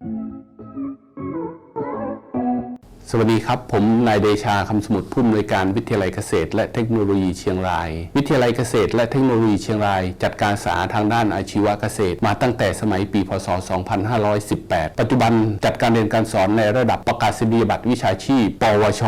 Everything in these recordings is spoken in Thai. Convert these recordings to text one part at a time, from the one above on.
Thank you. สวัสดีครับ ผมนายเดชาคำสมุทรผู้อำนวยการวิทยาลัยเกษตร และเทคโนโลยีเชียงราย วิทยาลัยเกษตร และเทคโนโลยีเชียงราย จัดการศึกษาทางด้านอาชีวเกษตร มาตั้งแต่สมัยปีพศ 2518 ปัจจุบันจัดการเรียนการสอนในระดับประกาศนียบัตรวิชาชีพ ปวช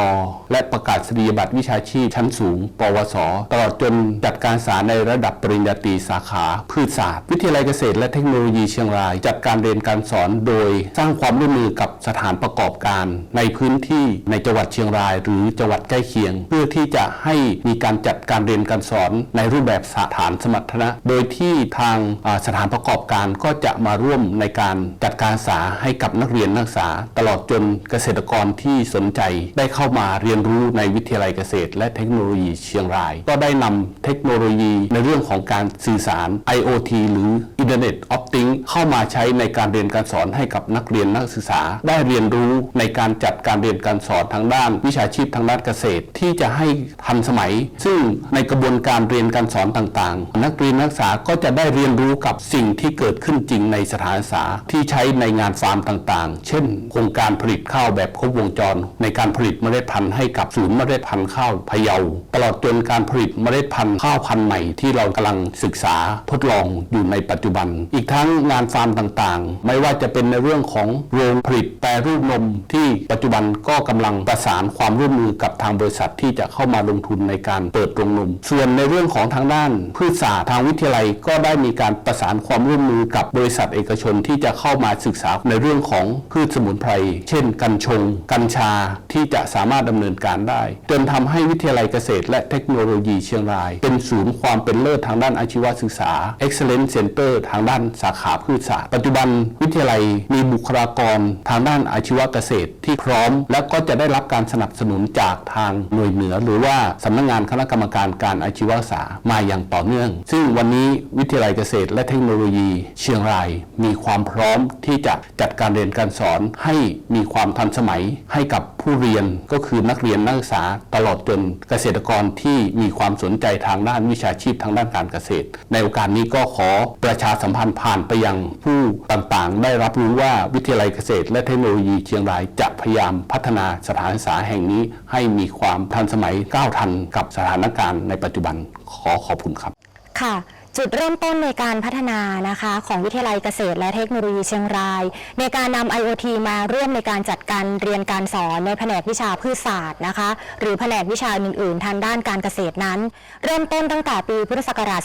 และประกาศนียบัตรวิชาชีพชั้นสูง ปวส ตลอดจนจัดการศึกษาในระดับปริญญาตรีสาขาพืชศาสตร์ วิทยาลัยเกษตร และเทคโนโลยีเชียงราย จัดการเรียนการสอนโดย สร้างความร่วมมือกับสถานประกอบการในพื้นที่ในจังหวัดเชียงราย หรือจังหวัดใกล้เคียง เพื่อที่จะให้มีการจัดการเรียนการสอนในรูปแบบสถานสมรรถนะ โดยที่ทางสถานประกอบการก็จะมาร่วมในการจัดการศึกษาให้กับนักเรียนนักศึกษา ตลอดจนเกษตรกรที่สนใจได้เข้ามาเรียนรู้ในวิทยาลัยเกษตร และเทคโนโลยีเชียงราย ก็ได้นำเทคโนโลยีในเรื่องของการสื่อสาร IoT หรือ Internet of Things เข้ามาใช้ในการเรียนการสอนให้กับนักเรียนนักศึกษา ได้เรียนรู้ในการจัดการเรียนการสอนทางด้านวิชาชีพทางด้านเกษตร ที่จะให้ทันสมัย ซึ่งในกระบวนการเรียนการสอนต่างๆ นักเรียนนักศึกษาก็จะได้เรียนรู้กับสิ่งที่เกิดขึ้นจริงในสถานศึกษาที่ใช้ในงานฟาร์มต่างๆ เช่นโครงการผลิตข้าวแบบครบวงจร ในการผลิตเมล็ดพันธุ์ให้กับศูนย์เมล็ดพันธุ์ข้าวพะเยา ตลอดจนการผลิตเมล็ดพันธุ์ข้าวพันธุ์ใหม่ที่เรากำลังศึกษาทดลองอยู่ในปัจจุบัน อีกทั้งงานฟาร์มต่างๆ ไม่ว่าจะเป็นในเรื่องของโรงผลิตแปรรูปนมที่ปัจจุบันก็กำลังประสานความร่วมมือกับทางบริษัทที่จะเข้ามาลงทุนในการเปิดโรงนม ส่วนในเรื่องของทางด้านพืชศาสตร์ทางวิทยาลัยก็ได้มีการประสานความร่วมมือกับบริษัทเอกชนที่จะเข้ามาศึกษาในเรื่องของพืชสมุนไพร เช่น กัญชง กัญชาที่จะสามารถดำเนินการได้ จนทำให้วิทยาลัยเกษตร และเทคโนโลยีเชียงราย เป็นศูนย์ความเป็นเลิศทางด้านอาชีวศึกษา Excellence Center ทางด้านสาขาพืชศาสตร์ ปัจจุบันวิทยาลัยมีบุคลากรทางด้านอาชีวเกษตรที่พร้อมและและก็จะได้รับการสนับสนุนจากทางหน่วยเหนือ หรือว่าสำนักงานคณะกรรมการการอาชีวศึกษามาอย่างต่อเนื่อง ซึ่งวันนี้วิทยาลัยเกษตรและเทคโนโลยีเชียงราย มีความพร้อมที่จะจัดการเรียนการสอนให้มีความทันสมัยให้กับ ผู้เรียนก็คือนักเรียนนักศึกษาตลอดจนเกษตรกรที่มีความสนใจทางด้านวิชาชีพทางด้านการเกษตร ในโอกาสนี้ก็ขอประชาสัมพันธ์ผ่านไปยังผู้ต่างๆ ได้รับรู้ว่าวิทยาลัยเกษตร และเทคโนโลยีเชียงรายจะพยายามพัฒนาสถานศึกษาแห่งนี้ ให้มีความทันสมัยก้าวทันกับสถานการณ์ในปัจจุบันขอขอบคุณครับ ค่ะ จุดเริ่มต้นในการพัฒนานะคะของวิทยาลัยเกษตรและเทคโนโลยีเชียงราย ในการนำ IoT มาร่วมในการจัดการเรียนการสอนในแผนกวิชาพืชศาสตร์นะคะหรือแผนกวิชาอื่นๆ ทางด้านการเกษตรนั้น เริ่มต้นตั้งแต่ปีพุทธศักราช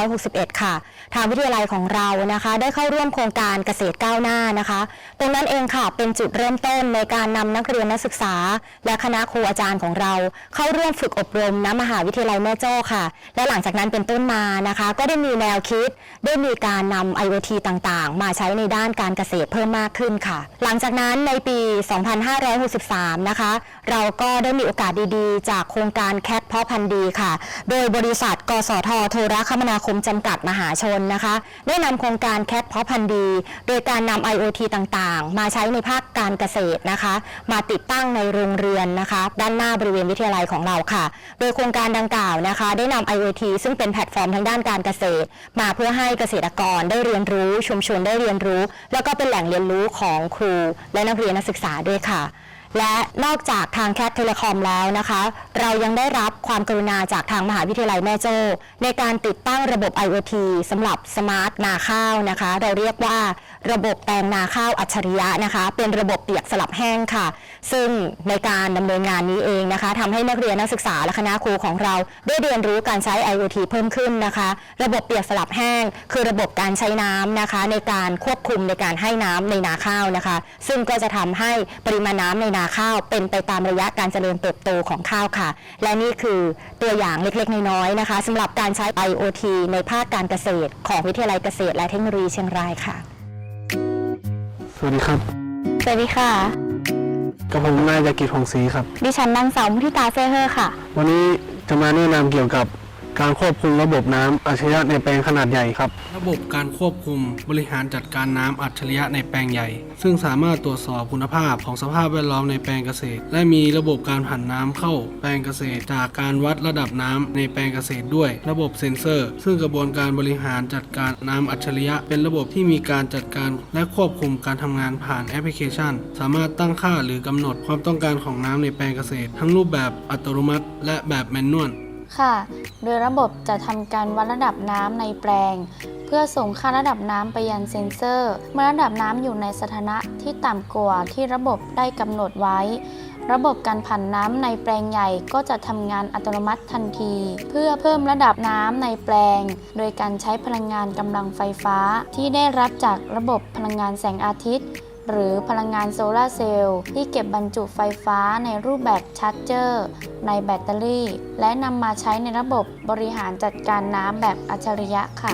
2561 ค่ะ ทางวิทยาลัยของเรานะคะได้เข้าร่วมโครงการเกษตรก้าวหน้านะคะตรงนั้นเองค่ะเป็นจุดเริ่มต้นในการนำนักเรียนนักศึกษา และคณะครูอาจารย์ของเรา เข้าร่วมฝึกอบรมณมหาวิทยาลัยแม่โจ้ค่ะ และหลังจากนั้นเป็นต้นมานะคะก็ได้มีแนวคิด ได้มีการนำ IoT ต่างๆ มาใช้ในด้านการเกษตรเพิ่มมากขึ้นค่ะ หลังจากนั้นในปี 2563 นะคะ เราก็ได้มีโอกาสดีๆ จากโครงการแคทเพาะพันธุ์ดีค่ะ โดยบริษัท กสทโทรคมนาคมจำกัดมหาชนนะคะ ได้นำโครงการแคทเพาะพันธุ์ดี โดยการนำ IoT ต่างๆ มาใช้ในภาคการเกษตรนะคะ มาติดตั้งในโรงเรือนนะคะ ด้านหน้าบริเวณวิทยาลัยของเราค่ะ โดยโครงการดังกล่าวนะคะ ได้นำ IoT ซึ่งเป็นแพลตฟอร์มทางด้านการเกษตร มาเพื่อให้เกษตรกรได้เรียนรู้ชุมชนได้เรียนรู้ แล้วก็เป็นแหล่งเรียนรู้ของครูและนักเรียนนักศึกษาด้วยค่ะ และนอกจากทางแคทเทเลคอมแล้วนะคะ เรายังได้รับความกรุณาจากทางมหาวิทยาลัยแม่โจ้ในการติดตั้งระบบ IoT สำหรับสมาร์ทนาข้าวนะคะ เราเรียกว่าระบบแปลงนาข้าวอัจฉริยะนะคะ เป็นระบบเปียกสลับแห้งค่ะ ซึ่งในการดำเนินงานนี้เองนะคะทำให้นักเรียนนักศึกษาและคณะครูของเรา ได้เรียนรู้การใช้ IoT เพิ่มขึ้นนะคะ ระบบเปียกสลับแห้ง คือระบบการใช้น้ำนะคะ ในการควบคุมในการให้น้ำในนาข้าวนะคะ ซึ่งก็จะทำให้ปริมาณน้ำในนาข้าวเป็นไปตามระยะการเจริญเติบโตของข้าวค่ะ และนี่คือตัวอย่างเล็กๆ น้อยๆนะคะสำหรับการใช้ IoT ในภาคการเกษตร ของวิทยาลัยเกษตรและเทคโนโลยีเชียงรายค่ะ สวัสดีครับสวัสดีค่ะ กับผมนายยากิจพงศรีครับ ดิฉันนางสาวมุทิตาเซเฮอร์ค่ะ วันนี้จะมาแนะนำเกี่ยวกับ การควบคุมระบบน้ำอัจฉริยะในแปลงขนาดใหญ่ครับ ระบบการควบคุมบริหารจัดการน้ำอัจฉริยะในแปลงใหญ่ ซึ่งสามารถตรวจสอบคุณภาพของสภาพแวดล้อมในแปลงเกษตร และมีระบบการผ่านน้ำเข้าแปลงเกษตร จากการวัดระดับน้ำในแปลงเกษตรด้วย ระบบเซ็นเซอร์ ซึ่งกระบวนการบริหารจัดการน้ำอัจฉริยะ เป็นระบบที่มีการจัดการและควบคุมการทำงานผ่านแอปพลิเคชัน สามารถตั้งค่าหรือกำหนดความต้องการของน้ำในแปลงเกษตร ทั้งรูปแบบอัตโนมัติ และแบบแมนนวลค่ะ โดยระบบจะทำการวัดระดับน้ำในแปลง เพื่อส่งค่าระดับน้ำไปยังเซ็นเซอร์ เมื่อระดับน้ำอยู่ในสถานะที่ต่ำกว่าที่ระบบได้กำหนดไว้ ระบบการผันน้ำในแปลงใหญ่ก็จะทำงานอัตโนมัติทันที เพื่อเพิ่มระดับน้ำในแปลง โดยการใช้พลังงานกำลังไฟฟ้าที่ได้รับจากระบบพลังงานแสงอาทิตย์ หรือพลังงานโซลาร์เซลล์ที่เก็บบรรจุไฟฟ้าในรูปแบบชาร์จเจอร์ในแบตเตอรี่ และนำมาใช้ในระบบบริหารจัดการน้ำแบบอัจฉริยะค่ะ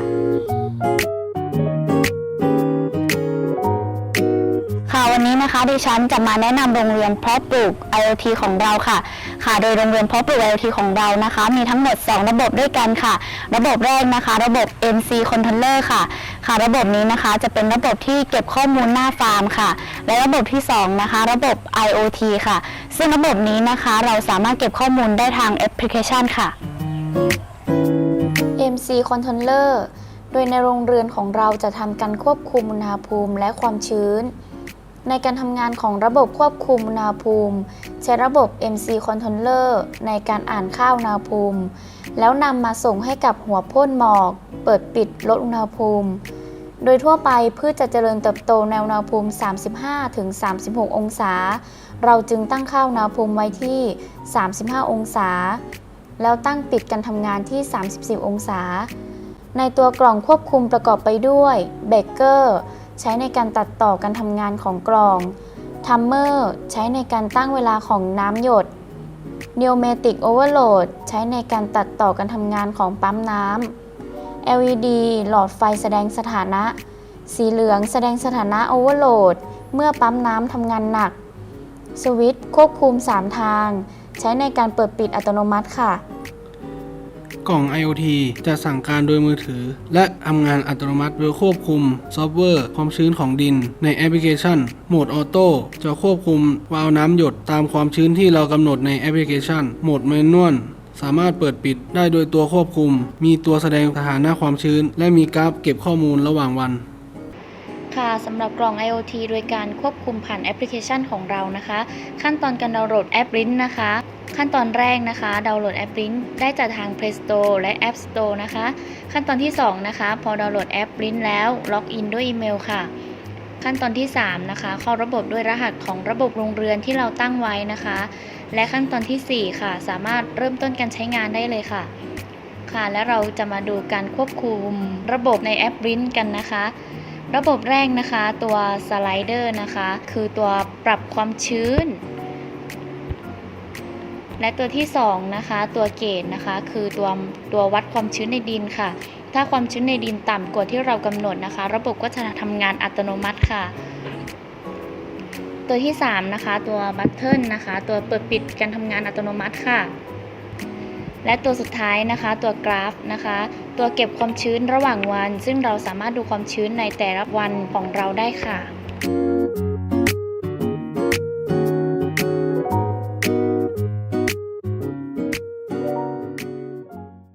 นะคะ ดิฉันจะมาแนะนำโรงเรียนเพาะปลูก IoT ของเราค่ะ ค่ะ โดยโรงเรียนเพาะปลูก IoT ของเรานะคะ มีทั้งหมด 2 ระบบด้วยกันค่ะ ระบบแรกนะคะ ระบบ MC Controller ค่ะ ค่ะ ระบบนี้นะคะจะเป็นระบบที่เก็บข้อมูลหน้าฟาร์มค่ะ และระบบที่ 2 นะคะ ระบบ IoT ค่ะ ซึ่งระบบนี้นะคะเราสามารถเก็บข้อมูลได้ทางแอปพลิเคชันค่ะ MC Controller โดยในโรงเรือนของเราจะทำการควบคุมอุณหภูมิและความชื้น ในการทำงานของระบบควบคุมอุณหภูมิ ใช้ระบบ MC Controller ในการอ่านค่าอุณหภูมิ แล้วนำมาส่งให้กับหัวพ่นหมอก เปิดปิดลดอุณหภูมิ โดยทั่วไปพืชจะเจริญเติบโตในอุณหภูมิ 35-36 องศา เราจึงตั้งค่าอุณหภูมิไว้ที่ 35 องศา แล้วตั้งปิดการทำงานที่ 34 องศา ในตัวกล่องควบคุมประกอบไปด้วยเบเกอร์ ใช้ในการตัดต่อการทำงานของกลองทัมเมอร์ใช้ในการตั้งเวลาของน้ำหยด n e u m a t i c Overload ใช้ในการตัดต่อการทำงานของปั๊มน้ำ LED หลอดไฟแสดงสถานะ สีเหลืองแสดงสถานะ Overload เมื่อปั๊มน้ำทำงานหนัก สวิตช์ควบคุม 3 ทาง ใช้ในการเปิดปิดอัตโนมัติค่ะ กล่อง IoT จะสั่งการโดยมือถือ และทำงานอัตโนมัติโดยควบคุม ซอฟต์แวร์ความชื้นของดิน ในแอปพลิเคชัน โหมดออโต้จะควบคุมวาล์วน้ำหยดตามความชื้นที่เรากำหนดในแอปพลิเคชัน โหมดแมนนวลสามารถเปิดปิดได้โดยตัวควบคุม มีตัวแสดงสถานะความชื้น และมีกราฟเก็บข้อมูลระหว่างวัน ค่ะสำหรับกล่อง IoT โดยการควบคุมผ่านแอปพลิเคชันของเรานะคะ ขั้นตอนการดาวน์โหลดแอป r i n นะคะ ขั้นตอนแรกนะคะ ดาวน์โหลดแอป r i n ได้จากทาง Play Store และ App Store นะคะ ขั้นตอนที่ 2 นะคะ พอดาวน์โหลดแอป r i n แล้วล็อกอินด้วยอีเมลค่ะ ขั้นตอนที่ 3 นะคะ เข้าระบบด้วยรหัสของระบบโรงเรือนที่เราตั้งไว้นะคะ และขั้นตอนทีสี่4 ค่ะ สามารถเริ่มต้นการใช้งานได้เลยค่ะ ค่ะและเราจะมาดูการควบคุมระบบในแอป r i n กันนะคะระบบแรกนะคะตัวสไลเดอร์นะคะ คือตัวปรับความชื้น และตัวที่2นะคะตัวเกจนะคะคือตัวตัววัดความชื้นในดินค่ะ ถ้าความชื้นในดินต่ำกว่าที่เรากำหนดนะคะ ระบบก็จะทำงานอัตโนมัติค่ะ ตัวที่3นะคะตัวบัตเทิลนะคะตัวเปิดปิดการทำงานอัตโนมัติค่ะ และตัวสุดท้ายนะคะตัวกราฟนะคะ ตัวเก็บความชื้นระหว่างวัน ซึ่งเราสามารถดูความชื้นในแต่ละวันของเราได้ค่ะ